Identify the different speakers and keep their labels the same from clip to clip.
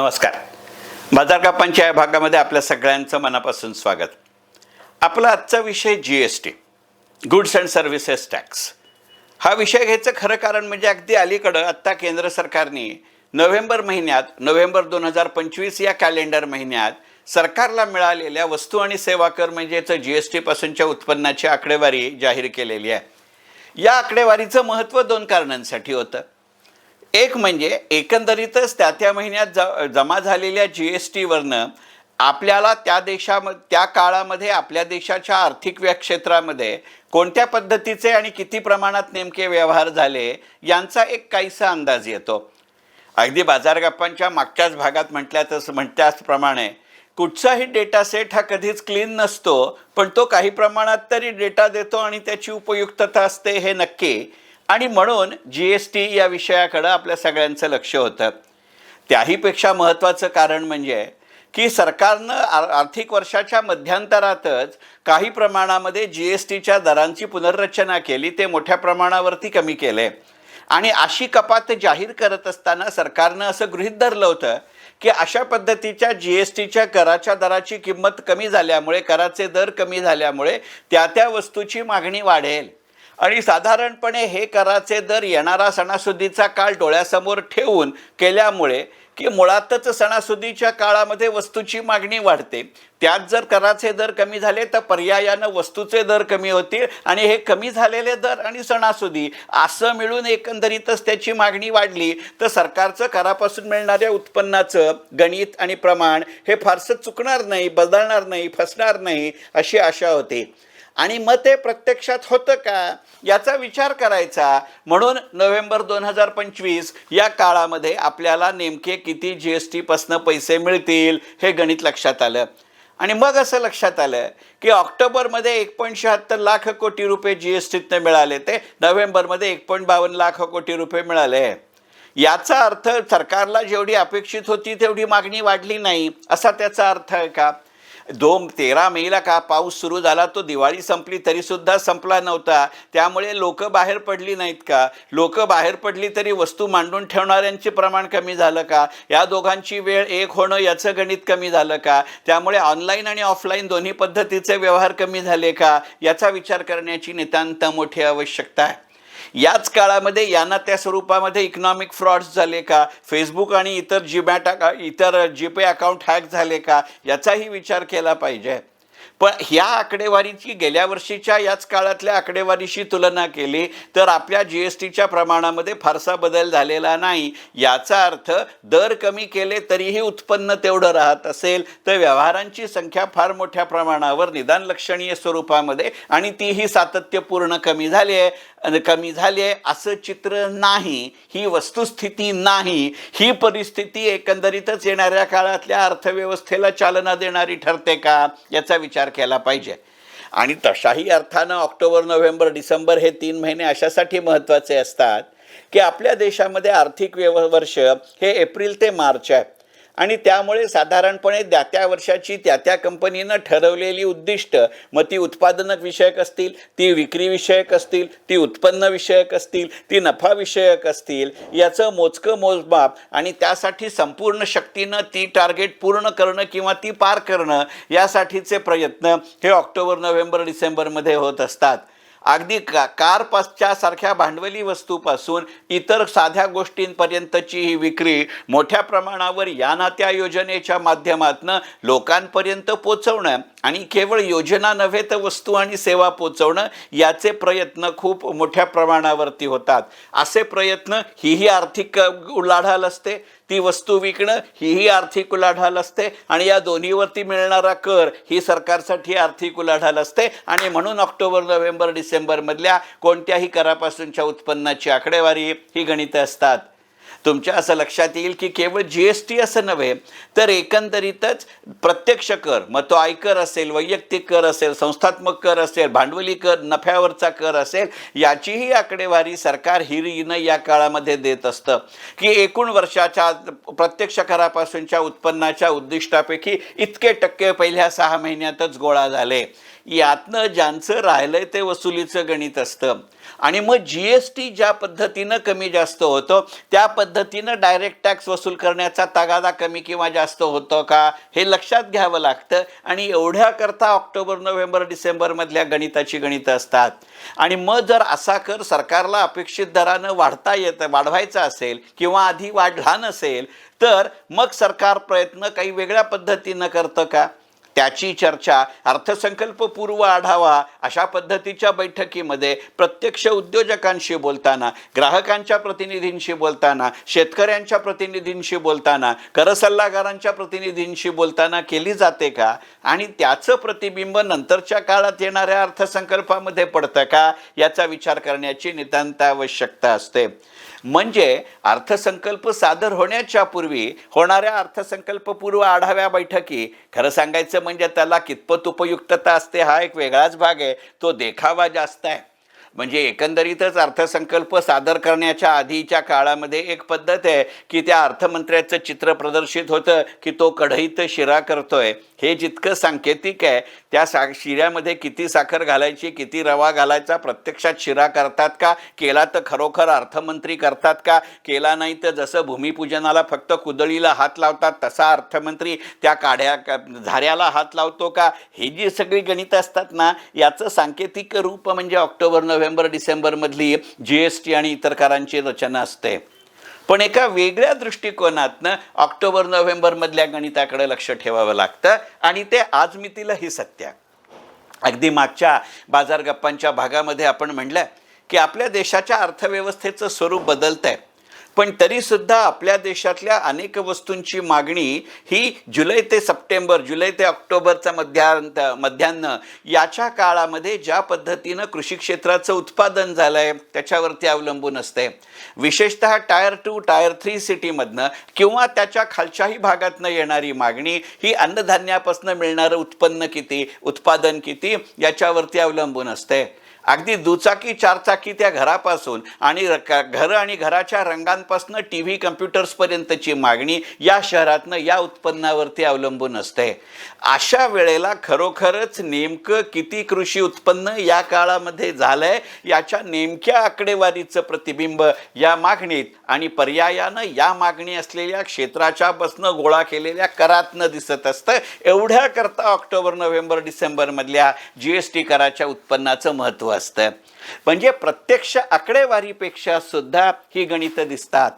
Speaker 1: नमस्कार. बाजारकापांच्या या भागामध्ये आपल्या सगळ्यांचं मनापासून स्वागत. आपला आजचा विषय G S T goods and services tax हा विषय घ्यायचं खरं कारण म्हणजे अगदी अलीकडं आत्ता केंद्र सरकारने नोव्हेंबर महिन्यात नोव्हेंबर दोन हजार पंचवीस या कॅलेंडर महिन्यात सरकारला मिळालेल्या वस्तू आणि सेवा कर म्हणजेच जी एस टीपासूनच्या उत्पन्नाची आकडेवारी जाहीर केलेली आहे. या आकडेवारीचं महत्त्व दोन कारणांसाठी होतं. एक म्हणजे एकंदरीतच त्या त्या महिन्यात ज जमा झालेल्या जी एस टीवरनं आपल्याला त्या देशाम त्या काळामध्ये आपल्या देशाच्या आर्थिक क्षेत्रामध्ये कोणत्या पद्धतीचे आणि किती प्रमाणात नेमके व्यवहार झाले यांचा एक काहीसा अंदाज येतो. अगदी बाजारगप्पांच्या मागच्याच भागात म्हटल्या तसं म्हटल्याचप्रमाणे कुठचाही डेटा सेट हा कधीच क्लीन नसतो पण तो काही प्रमाणात तरी डेटा देतो आणि त्याची उपयुक्तता असते हे नक्की. आणि म्हणून जी एस टी या विषयाकडं आपल्या सगळ्यांचं लक्ष होतं. त्याहीपेक्षा महत्त्वाचं कारण म्हणजे की सरकारनं आर आर्थिक वर्षाच्या मध्यंतरातच काही प्रमाणामध्ये जी एस टीच्या दरांची पुनर्रचना केली ते मोठ्या प्रमाणावरती कमी केले. आणि अशी कपात जाहीर करत असताना सरकारनं असं गृहीत धरलं होतं की अशा पद्धतीच्या जी एस टीच्या कराच्या दराची किंमत कमी झाल्यामुळे कराचे दर कमी झाल्यामुळे त्या त्या वस्तूची मागणी वाढेल. आणि साधारणपणे हे कराचे दर येणारा सणासुदीचा काळ डोळ्यासमोर ठेवून केल्यामुळे की मुळातच सणासुदीच्या काळामध्ये वस्तूची मागणी वाढते. त्यात जर कराचे दर कमी झाले तर पर्यायानं वस्तूचे दर कमी होतील आणि हे कमी झालेले दर आणि सणासुदी असं मिळून एकंदरीतच त्याची मागणी वाढली तर सरकारचं करापासून मिळणाऱ्या उत्पन्नाचं गणित आणि प्रमाण हे फारसं चुकणार नाही बदलणार नाही फसणार नाही अशी आशा होती. आणि मग ते प्रत्यक्षात होतं का? याचा विचार करायचा. म्हणून नोव्हेंबर दोन हजार पंचवीस या काळामध्ये आपल्याला नेमके किती जी एस टीपासनं पैसे मिळतील हे गणित लक्षात आलं. आणि मग असं लक्षात आलं की ऑक्टोबरमध्ये एक पॉईंट शहात्तर लाख कोटी रुपये जी एस टीतनं मिळाले ते. नोव्हेंबरमध्ये एक पॉईंट बावन्न लाख कोटी रुपये मिळाले. याचा अर्थ सरकारला जेवढी अपेक्षित होती तेवढी मागणी वाढली नाही. असा त्याचा अर्थ आहे का? दोन तेरा मेला का पाऊस सुरू झाला तो दिवाळी संपली तरीसुद्धा संपला नव्हता. त्यामुळे लोक बाहेर पडली नाहीत का? लोक बाहेर पडली तरी वस्तू मांडून ठेवणाऱ्यांचे प्रमाण कमी झालं का? या दोघांची वेळ एक होणं याचं गणित कमी झालं का? त्यामुळे ऑनलाईन आणि ऑफलाईन दोन्ही पद्धतीचे व्यवहार कमी झाले का? याचा विचार करण्याची नितांत मोठी आवश्यकता आहे. याच काळामध्ये यांना त्या स्वरूपामध्ये इकॉनॉमिक फ्रॉड्स झाले का? फेसबुक आणि इतर जीमॅट इतर जीपे अकाउंट हॅक झाले का? याचाही विचार केला पाहिजे. पण ह्या आकडेवारीची गेल्या वर्षीच्या याच काळातल्या आकडेवारीशी तुलना केली तर आपल्या जी एस टीच्या प्रमाणामध्ये फारसा बदल झालेला नाही. याचा अर्थ दर कमी केले तरीही उत्पन्न तेवढं राहत असेल. तर व्यवहारांची संख्या फार मोठ्या प्रमाणावर निदान लक्षणीय स्वरूपामध्ये आणि तीही सातत्यपूर्ण कमी झाली आहे. कमी झाली आहे असं चित्र नाही ही वस्तुस्थिती नाही. ही परिस्थिती एकंदरीतच येणाऱ्या काळातल्या अर्थव्यवस्थेला चालना देणारी ठरते का याचा विचार केला पाहिजे. आणि तशाही अर्थानं ऑक्टोबर नोव्हेंबर डिसेंबर हे तीन महिने अशासाठी महत्त्वाचे असतात की आपल्या देशामध्ये आर्थिक व्यव वर्ष हे एप्रिल ते मार्च आहे. आणि त्यामुळे साधारणपणे त्या त्या वर्षाची त्या त्या कंपनीनं ठरवलेली उद्दिष्ट मग ती उत्पादनक विषयक असतील ती विक्री विषयक असतील ती उत्पन्न विषयक असतील ती नफा विषयक असतील याचं मोजकं मोजमाप आणि त्यासाठी संपूर्ण शक्तीनं ती टार्गेट पूर्ण करणं किंवा ती पार करणं यासाठीचे प्रयत्न हे ऑक्टोबर नोव्हेंबर डिसेंबरमध्ये होत असतात. अगदी का कारपासच्या सारख्या भांडवली वस्तूपासून इतर साध्या गोष्टींपर्यंतची ही विक्री मोठ्या प्रमाणावर या ना त्या योजनेच्या माध्यमातून लोकांपर्यंत पोचवणं आणि केवळ योजना नव्हे तर वस्तू आणि सेवा पोचवणं याचे प्रयत्न खूप मोठ्या प्रमाणावरती होतात. असे प्रयत्न हीही आर्थिक उलाढाल असते ती वस्तू विकणं हीही आर्थिक उलाढाल असते आणि या दोन्हीवरती मिळणारा कर ही सरकारसाठी आर्थिक उलाढाल असते. आणि म्हणून ऑक्टोबर नोव्हेंबर डिसेंबरमधल्या कोणत्याही करापासूनच्या उत्पन्नाची आकडेवारी ही गणितं असतात. तुमच्या असं लक्षात येईल की केवळ जी एस टी असं नव्हे तर एकंदरीतच प्रत्यक्ष कर मग तो आयकर असेल वैयक्तिक कर असेल संस्थात्मक कर असेल भांडवली कर नफ्यावरचा कर असेल याचीही आकडेवारी सरकार हिरीनं या काळामध्ये देत असतं. की एकूण वर्षाच्या प्रत्यक्ष करापासूनच्या उत्पन्नाच्या उद्दिष्टापैकी इतके टक्के पहिल्या सहा महिन्यातच गोळा झाले. यातनं ज्यांचं राहिलंय ते वसुलीचं गणित असतं. आणि मग जी एस टी ज्या पद्धतीनं कमी जास्त होतं त्या पद्धतीनं डायरेक्ट टॅक्स वसूल करण्याचा तगादा कमी किंवा जास्त होतो का हे लक्षात घ्यावं लागतं. आणि एवढ्याकरता ऑक्टोबर नोव्हेंबर डिसेंबरमधल्या गणिताची गणितं असतात. आणि मग जर असा कर सरकारला अपेक्षित दरानं वाढता येतं वाढवायचा असेल किंवा आधी वाढला नसेल तर मग सरकार प्रयत्न काही वेगळ्या पद्धतीनं करतं का? त्याची चर्चा अर्थसंकल्पपूर्व आढावा अशा पद्धतीच्या बैठकीमध्ये प्रत्यक्ष उद्योजकांशी बोलताना ग्राहकांच्या प्रतिनिधींशी बोलताना शेतकऱ्यांच्या प्रतिनिधींशी बोलताना करसल्लागारांच्या प्रतिनिधींशी बोलताना केली जाते का? आणि त्याचं प्रतिबिंब नंतरच्या काळात येणाऱ्या अर्थसंकल्पामध्ये पडतं का? याचा विचार करण्याची नितांत आवश्यकता असते. म्हणजे अर्थसंकल्प सादर होण्याच्या पूर्वी होणाऱ्या अर्थसंकल्पपूर्व आढाव्या बैठकी खरं सांगायचं म्हणजे त्याला कितपत उपयुक्तता असते हा एक वेगळाच भाग आहे. तो देखावा जास्त आहे. म्हणजे एकंदरीतच अर्थसंकल्प सादर करण्याच्या आधीच्या काळामध्ये एक पद्धत आहे की त्या अर्थमंत्र्याचं चित्र प्रदर्शित होतं की तो कढईत शिरा करतोय. हे जितकं सांकेतिक आहे त्या सा शिऱ्यामध्ये किती साखर घालायची किती रवा घालायचा प्रत्यक्षात शिरा करतात का? केला तर खरोखर अर्थमंत्री करतात का? केला नाही तर जसं भूमिपूजनाला फक्त कुदळीला हात लावतात तसा अर्थमंत्री त्या काढ्या झाऱ्याला हात लावतो का? ही जी सगळी गणितं असतात ना याचं सांकेतिक रूप म्हणजे ऑक्टोबर नोव्हेंबर डिसेंबरमधली जी एस टी आणि इतर करांची रचना असते. पण एका वेगळ्या दृष्टिकोनातनं ऑक्टोबर नोव्हेंबरमधल्या गणिताकडे लक्ष ठेवावं लागतं आणि ते आज मितीलाही सत्य. अगदी मागच्या बाजार गप्पांच्या भागामध्ये आपण म्हणलं की आपल्या देशाच्या अर्थव्यवस्थेचं स्वरूप बदलतं आहे पण तरीसुद्धा आपल्या देशातल्या अनेक वस्तूंची मागणी ही जुलै ते सप्टेंबर जुलै ते ऑक्टोबरचा मध्यांत मध्यान्न याच्या काळामध्ये ज्या पद्धतीनं कृषी क्षेत्राचं उत्पादन झालं आहे त्याच्यावरती अवलंबून असते. विशेषतः टायर टू टायर थ्री सिटीमधनं किंवा त्याच्या खालच्याही भागातनं येणारी मागणी ही अन्नधान्यापासून मिळणारं उत्पन्न किती उत्पादन किती याच्यावरती अवलंबून असते. अगदी दुचाकी चारचाकी त्या घरापासून आणि र- घर आणि घराच्या रंगांपासून टी व्ही कम्प्युटर्सपर्यंतची मागणी या शहरातनं या उत्पन्नावरती अवलंबून असते. अशा वेळेला खरोखरच नेमकं किती कृषी उत्पन्न या काळामध्ये झालंय याच्या नेमक्या आकडेवारीचं प्रतिबिंब या मागणीत आणि पर्यायानं या मागणी असलेल्या क्षेत्राच्या बसनं गोळा केलेल्या करातनं दिसत असतं. एवढ्याकरता ऑक्टोबर नोव्हेंबर डिसेंबरमधल्या जी एस टी कराच्या उत्पन्नाचं महत्त्व असतं. म्हणजे प्रत्यक्ष आकडेवारीपेक्षा सुद्धा ही गणितं दिसतात.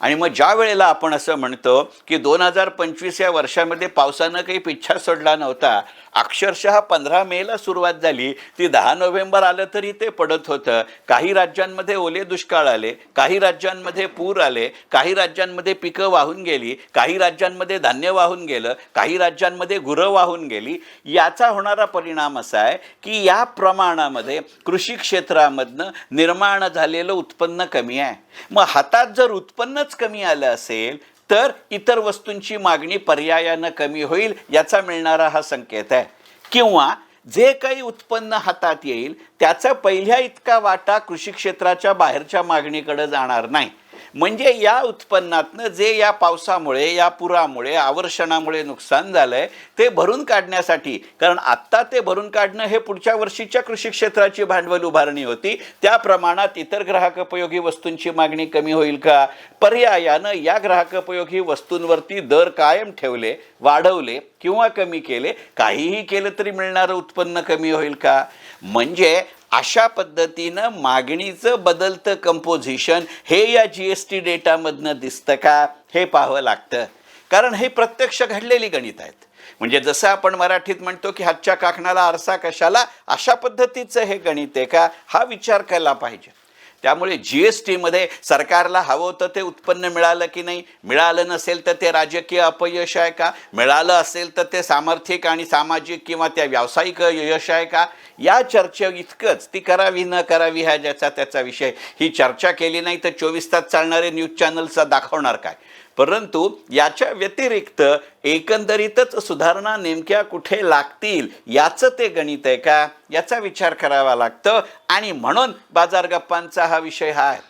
Speaker 1: आणि मग ज्या वेळेला आपण असं म्हणतो की दोन हजार पंचवीस या वर्षामध्ये पावसानं काही पिच्छा सोडला नव्हता अक्षरशः पंधरा मेला सुरुवात झाली. ती दहा नोव्हेंबर आलं तरी ते पडत होतं. काही राज्यांमध्ये ओले दुष्काळ आले काही राज्यांमध्ये पूर आले काही राज्यांमध्ये पिकं वाहून गेली काही राज्यांमध्ये धान्य वाहून गेलं काही राज्यांमध्ये गुरं वाहून गेली. याचा होणारा परिणाम असा आहे की या प्रमाणामध्ये कृषी क्षेत्रामधनं निर्माण झालेलं उत्पन्न कमी आहे. मग हातात जर उत्पन्न उत्पन्नच कमी आलं असेल तर इतर वस्तूंची मागणी पर्यायानं कमी होईल याचा मिळणारा हा संकेत आहे. किंवा जे काही उत्पन्न हातात येईल त्याचा पहिल्या इतका वाटा कृषी क्षेत्राच्या बाहेरच्या मागणीकडे जाणार नाही. म्हणजे या उत्पन्नातनं जे या पावसामुळे या पुरामुळे आवर्षणामुळे नुकसान झालं आहे ते भरून काढण्यासाठी कारण आत्ता ते भरून काढणं हे पुढच्या वर्षीच्या कृषी क्षेत्राची भांडवल उभारणी होती. त्या प्रमाणात इतर ग्राहकोपयोगी वस्तूंची मागणी कमी होईल का? पर्यायानं या ग्राहकोपयोगी वस्तूंवरती दर कायम ठेवले वाढवले किंवा कमी केले. काहीही केलं तरी मिळणारं उत्पन्न कमी होईल का? म्हणजे अशा पद्धतीनं मागणीचं बदलतं कंपोझिशन हे या जी एस टी डेटामधनं दिसतं का? हे पाहावं लागतं. कारण हे प्रत्यक्ष घडलेली गणित आहेत. म्हणजे जसं आपण मराठीत म्हणतो की हातच्या काकणाला आरसा कशाला अशा पद्धतीचं हे गणित आहे का? हा विचार केला पाहिजे. त्यामुळे जी एस टीमध्ये सरकारला हवं होतं ते उत्पन्न मिळालं की नाही? मिळालं नसेल तर ते राजकीय अपयश आहे का? मिळालं असेल तर ते सामर्थ्यिक आणि सामाजिक किंवा त्या व्यावसायिक यश आहे का? या चर्चे इतकंच. ती करावी न करावी हा ज्याचा त्याचा विषय. ही चर्चा केली नाही तर चोवीस तास चालणारे न्यूज चॅनलचा दाखवणार काय? परंतु याच्या व्यतिरिक्त एकंदरीतच सुधारणा नेमक्या कुठे लागतील याचं ते गणित आहे का? याचा विचार करावा लागतं. आणि म्हणून बाजार गप्पांचा हा विषय हा आहे.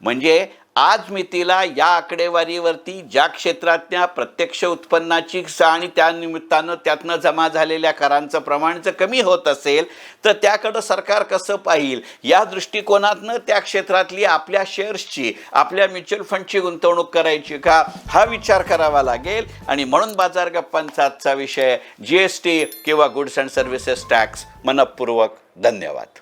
Speaker 1: म्हणजे आज मितीला या आकडेवारीवरती ज्या क्षेत्रातल्या प्रत्यक्ष उत्पन्नाची आणि त्या निमित्तानं त्यातनं जमा झालेल्या करांचं प्रमाण जर कमी होत असेल तर त्याकडं सरकार कसं पाहिल? या दृष्टिकोनातनं त्या क्षेत्रातली आपल्या शेअर्सची आपल्या म्युच्युअल फंडची गुंतवणूक करायची का? हा विचार करावा लागेल. आणि म्हणून बाजार गप्पांचा आजचा विषय जी एस टी किंवा गुड्स अँड सर्व्हिसेस टॅक्स मनपूर्वक धन्यवाद.